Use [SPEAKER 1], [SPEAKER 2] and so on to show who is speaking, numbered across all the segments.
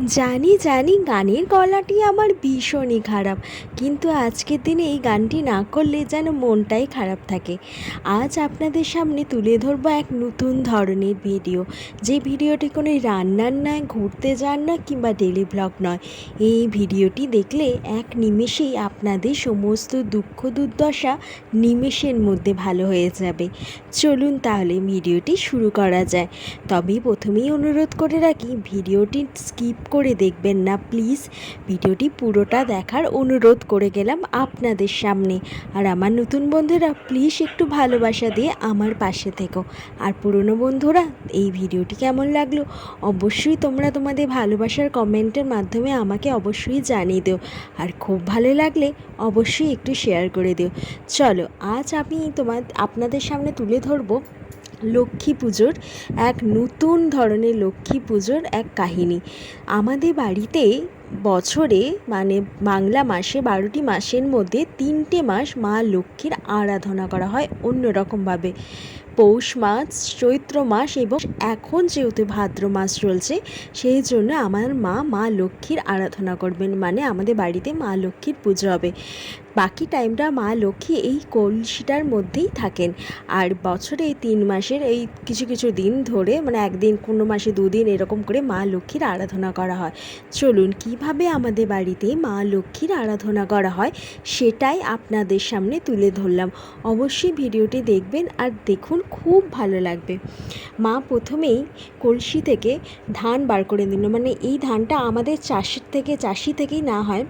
[SPEAKER 1] জানি জানি গানের গলাটি আমার ভীষণই খারাপ। কিন্তু আজকের দিনে এই গানটি না করলে যেন মনটাই খারাপ থাকে। আজ আপনাদের সামনে তুলে ধরবো এক নতুন ধরনের ভিডিও। যে ভিডিওটি কোনো রান্নার নয়, ঘুরতে যান না কিংবা ডেলি ব্লগ নয়। এই ভিডিওটি দেখলে এক নিমেষেই আপনাদের সমস্ত দুঃখ, দুর্দশা নিমেষের মধ্যে ভালো হয়ে যাবে। চলুন তাহলে ভিডিওটি শুরু করা যায়। তবে প্রথমেই অনুরোধ করে রাখি, ভিডিওটি স্কিপ করে দেখবেন না প্লিজ ভিডিওটি পুরোটা দেখার অনুরোধ করে গেলাম আপনাদের সামনে। আর আমার নতুন বন্ধুরা প্লিজ একটু ভালোবাসা দিয়ে আমার পাশে থেকো। আর পুরনো বন্ধুরা, এই ভিডিওটি কেমন লাগল? অবশ্যই তোমরা তোমাদের ভালোবাসার কমেন্টের মাধ্যমে আমাকে অবশ্যই জানিয়ে দিও। আর খুব ভালো লাগলে অবশ্যই একটু শেয়ার করে দিও। চলো, আজ আমি তোমার, আপনাদের সামনে তুলে ধরবো লক্ষ্মী পুজোর এক নতুন ধরনের লক্ষ্মী পুজোর এক কাহিনী। আমাদের বাড়িতে বছরে মানে বাংলা মাসে, বারোটি মাসের মধ্যে তিনটে মাস মা লক্ষ্মীর আরাধনা করা হয় অন্যরকমভাবে। পৌষ মাস, চৈত্র মাস এবং এখন যেহেতু ভাদ্র মাস চলছে, সেই জন্য আমার মা মা লক্ষ্মীর আরাধনা করবেন। মানে আমাদের বাড়িতে মা লক্ষ্মীর পুজো হবে। বাকি টাইমটা মা লক্ষ্মী এই কলসিটার মধ্যেই থাকেন। আর বছরে এই তিন মাসের এই কিছু কিছু দিন ধরে মানে একদিন, কোনো মাসে দুদিন এরকম করে মা লক্ষ্মীর আরাধনা করা হয়। চলুন, কীভাবে আমাদের বাড়িতে মা লক্ষ্মীর আরাধনা করা হয় সেটাই আপনাদের সামনে তুলে ধরলাম। অবশ্যই ভিডিওটি দেখবেন আর দেখুন, খুব ভালো লাগবে। মা প্রথমেই কলসি থেকে ধান বার করে দিল। মানে এই ধানটা আমাদের চাষের থেকে, চাষি থেকেই না হয়।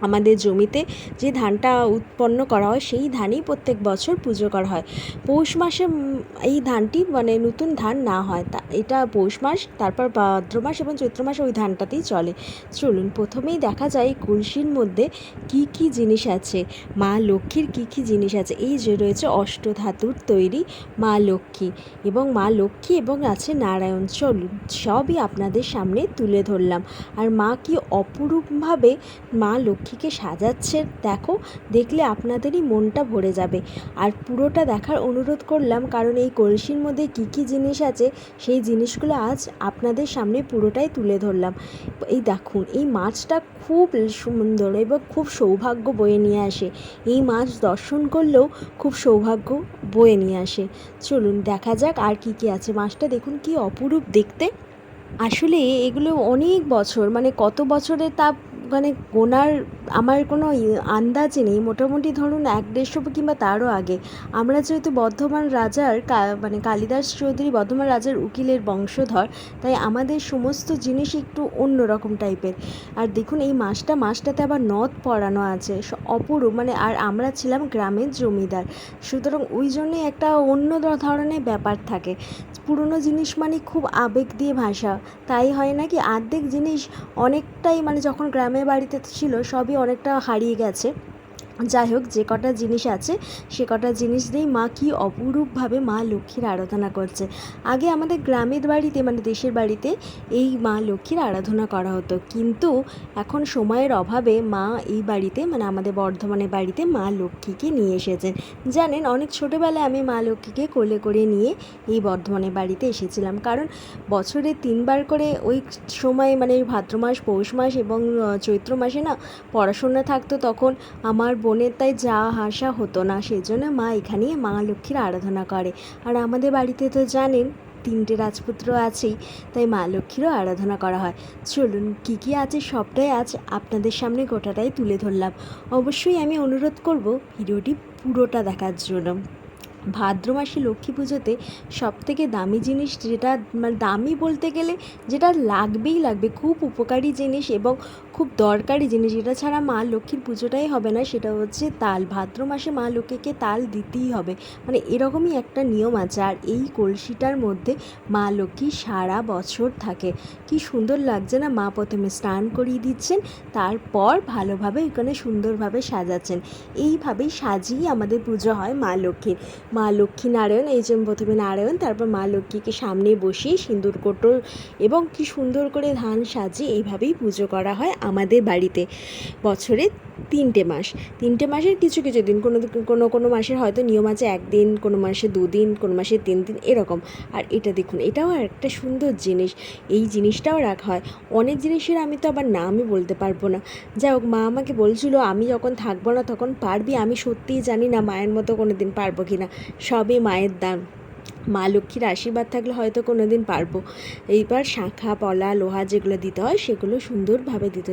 [SPEAKER 1] আমাদের জমিতে যে ধানটা উৎপন্ন করা হয়, সেই ধানই প্রত্যেক বছর পুজো করা হয়। পৌষ মাসে এই ধানটি মানে নতুন ধান না হয়। তা, এটা পৌষ মাস, তারপর ভাদ্র মাস এবং চৈত্র মাসে ওই ধানটাতেই চলে। চলুন, প্রথমেই দেখা যায় কলসির মধ্যে কি কি জিনিস আছে। মা লক্ষ্মীর কি কি জিনিস আছে? এই যে রয়েছে অষ্টধাতুর তৈরি মা লক্ষ্মী এবং মা লক্ষ্মী এবং আছে নারায়ণ। চলুন, সবই আপনাদের সামনে তুলে ধরলাম। আর মা কি অপরূপভাবে মা লক্ষ্মীকে সাজাচ্ছে, দেখো, দেখলে আপনাদেরই মনটা ভরে যাবে। আর পুরোটা দেখার অনুরোধ করলাম, কারণ এই কলসির মধ্যে কী কী জিনিস আছে, সেই জিনিসগুলো আজ আপনাদের সামনে পুরোটাই তুলে ধরলাম। এই দেখুন, এই মাছটা খুব সুন্দর এবং খুব সৌভাগ্য বয়ে নিয়ে আসে। এই মাছ দর্শন করলেও খুব সৌভাগ্য বয়ে নিয়ে আসে। চলুন, দেখা যাক আর কি কি আছে। মাছটা দেখুন কি অপরূপ দেখতে। আসলে এগুলো অনেক বছর মানে কত বছরের তা মানে গোনার আমার কোনো আন্দাজই নেই। মোটামুটি ধরুন এক দেড়শো কিংবা তারও আগে। আমরা যেহেতু বর্ধমান রাজার মানে কালিদাস চৌধুরী বর্ধমান রাজার উকিলের বংশধর, তাই আমাদের সমস্ত জিনিস একটু অন্য রকম টাইপের। আর দেখুন এই মাছটা মাছটাতে আবার নথ পরানো আছে অপরূপ। মানে আর আমরা ছিলাম গ্রামের জমিদার। সুতরাং ওই জন্যই একটা অন্য ধরনের ব্যাপার থাকে। পুরনো জিনিস মানে খুব আবেগ দিয়ে ভাষা তাই হয় না কি, আর্ধেক জিনিস অনেকটাই মানে যখন গ্রামের বাড়িতে ছিল সবই অনেকটা হারিয়ে গেছে। যাই হোক, যে কটা জিনিস আছে, সে কটা জিনিস দিয়েই মা কি অপরূপভাবে মা লক্ষ্মীর আরাধনা করছে। আগে আমাদের গ্রামের বাড়িতে মানে দেশের বাড়িতে এই মা লক্ষ্মীর আরাধনা করা হতো। কিন্তু এখন সময়ের অভাবে মা এই বাড়িতে মানে আমাদের বর্ধমানের বাড়িতে মা লক্ষ্মীকে নিয়ে এসেছেন জানেন, অনেক ছোটোবেলায় আমি মা লক্ষ্মীকে কোলে করে নিয়ে এই বর্ধমানের বাড়িতে এসেছিলাম। কারণ বছরে তিনবার করে ওই সময় মানে ভাদ্র মাস, পৌষ মাস এবং চৈত্র মাসে না পড়াশোনা থাকতো, তখন আমার বোনের তাই যা হাসা হতো না সেই জন্য মা এখানে মা লক্ষ্মীর আরাধনা করে। আর আমাদের বাড়িতে তো জানেন, তিনটে রাজপুত্র আছেই, তাই মা লক্ষ্মীরও আরাধনা করা হয়। চলুন, কী কী আছে, সবটাই আজ আপনাদের সামনে গোটাটাই তুলে ধরলাম। অবশ্যই আমি অনুরোধ করব, ভিডিওটি পুরোটা দেখার জন্য। ভাদ্র মাসে লক্ষ্মী পুজোতে সব থেকে দামি জিনিস যেটা মানে দামি বলতে গেলে যেটা লাগবেই লাগবে, খুব উপকারী জিনিস এবং খুব দরকারি জিনিস। যেটা ছাড়া মা লক্ষ্মীর পুজোটাই হবে না, সেটা হচ্ছে তাল। ভাদ্র মাসে মা লক্ষ্মীকে তাল দিতেই হবে। মানে এরকমই একটা নিয়ম আছে। আর এই কলসিটার মধ্যে মা লক্ষ্মী সারা বছর থাকে। কি সুন্দর লাগছে না? মা প্রথমে স্নান করিয়ে দিচ্ছেন, তারপর ভালোভাবে এখানে সুন্দরভাবে সাজাচ্ছেন। এইভাবেই সাজিয়ে আমাদের পুজো হয় মা লক্ষ্মীর। মা লক্ষ্মী নারায়ণ এই যে প্রথমে নারায়ণ, তারপর মা লক্ষ্মীকে সামনে বসিয়ে সিঁদুর কোটো এবং কি সুন্দর করে ধান সাজিয়ে এইভাবেই পুজো করা হয় আমাদের বাড়িতে। বছরে তিনটে মাস। তিনটে মাসের কিছু কিছু দিন। কোনো কোনো কোনো মাসের হয়তো নিয়ম আছে একদিন, কোনো মাসে দুদিন, কোনো মাসে তিন দিন, এরকম। আর এটা দেখুন, এটাও একটা সুন্দর জিনিস। এই জিনিসটাও রাখা হয়। অনেক জিনিসের আমি তো আবার নামই বলতে পারব না। যাই হোক, মা আমাকে বলছিল, আমি যখন থাকব না তখন পারবি? আমি সত্যিই জানি না মায়ের মতো কোনো দিন পারব কি না। সবই মায়ের দান মা লক্ষ্মীর আশীর্বাদ থাকলে হয়তো কোনো দিন পারব। এইবার শাঁখা, পলা, লোহা যেগুলো দিতে হয়, সেগুলো সুন্দরভাবে দিতে,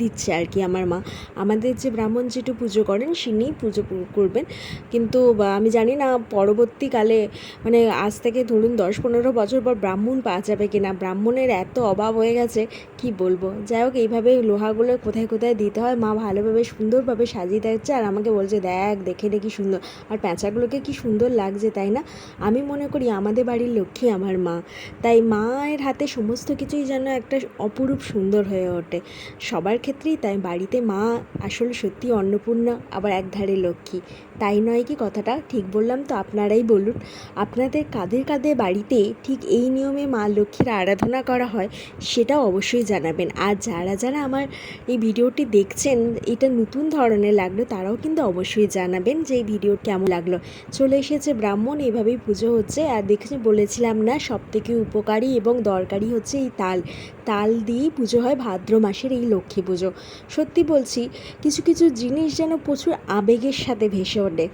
[SPEAKER 1] দিচ্ছে আর কি আমার মা। আমাদের যে ব্রাহ্মণ যেটু পুজো করেন তিনি পুজো করবেন। কিন্তু আমি জানি না পরবর্তীকালে মানে আজ থেকে ধরুন দশ পনেরো বছর পর ব্রাহ্মণ পাওয়া যাবে কিনা, ব্রাহ্মণের এত অভাব হয়ে গেছে, কি বলব? যাই হোক, এইভাবে লোহাগুলো কোথায় কোথায় দিতে হয়, মা ভালোভাবে সুন্দরভাবে সাজিয়ে দিচ্ছে আর আমাকে বলছে, দেখ, দেখে দেখি সুন্দর। আর প্যাঁচাগুলোকে কি সুন্দর লাগছে, তাই না? আমি মনে করি আমাদের বাড়ির লক্ষ্মী আমার মা। তাই মায়ের হাতে সমস্ত কিছুই যেন একটা অপরূপ সুন্দর হয়ে ওঠে। সবার ক্ষেত্রেই তাই, বাড়িতে মা আসলে সত্যি অন্নপূর্ণা, আবার একধারে লক্ষ্মী। তাই নয় কি কথাটা? ঠিক বললাম তো, আপনারাই বলুন। আপনাদের কাদের কাদের বাড়িতে ঠিক এই নিয়মে মা লক্ষ্মীর আরাধনা করা হয় সেটাও অবশ্যই জানাবেন। আর যারা যারা আমার এই ভিডিওটি দেখছেন, এটা নতুন ধরনের লাগল, তারাও কিন্তু অবশ্যই জানাবেন যে এই ভিডিও কেমন লাগল। চলে এসেছে ব্রাহ্মণ এইভাবেই পুজো হচ্ছে, আর দেখেছি বলেছিলাম না সব থেকে উপকারী এবং দরকারি হচ্ছে এই তাল। তাল দিয়েই পুজো হয় ভাদ্র মাসের এই লক্ষ্মী পুজো। সত্যি বলছি, কিছু কিছু জিনিস যেন প্রচুর আবেগের সাথে ভেসে ওঠে।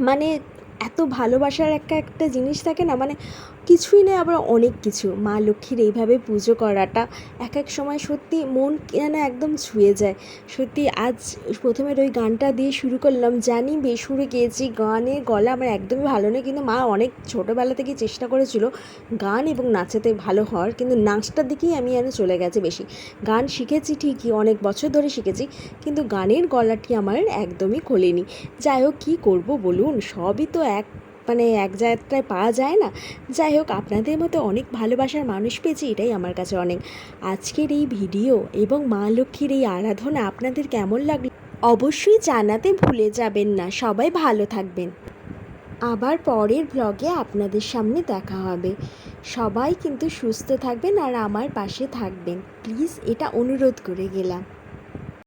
[SPEAKER 1] মানে এত ভালোবাসার একটা একটা জিনিস থাকে না মানে কিছুই নেই আবার অনেক কিছু। মা লক্ষ্মীর এইভাবে পুজো করাটা এক এক সময় সত্যি মন যেন একদম ছুঁয়ে যায়। সত্যি আজ প্রথমে ওই গানটা দিয়ে শুরু করলাম, জানি বেসুরে গেয়েছি গানের গলা আমার একদমই ভালো নেই কিন্তু মা অনেক ছোটোবেলা থেকে চেষ্টা করেছিল গান এবং নাচেতে ভালো হওয়ার, কিন্তু নাচটার দিকেই আমি যেন চলে গেছে বেশি। গান শিখেছি ঠিকই, অনেক বছর ধরে শিখেছি, কিন্তু গানের গলাটি আমার একদমই খোলেনি। যাই হোক, কী করব বলুন? সবই তো এক মানে এক জায়গায় পাওয়া যায় না। যাই হোক, আপনাদের মতো অনেক ভালোবাসার মানুষ পেয়েছি, এটাই আমার কাছে অনেক। আজকের এই ভিডিও এবং মা লক্ষ্মীর এই আরাধনা আপনাদের কেমন লাগল? অবশ্যই জানাতে ভুলে যাবেন না। সবাই ভালো থাকবেন। আবার পরের ব্লগে আপনাদের সামনে দেখা হবে। সবাই কিন্তু সুস্থ থাকবেন আর আমার পাশে থাকবেন। প্লিজ এটা অনুরোধ করে গেলাম।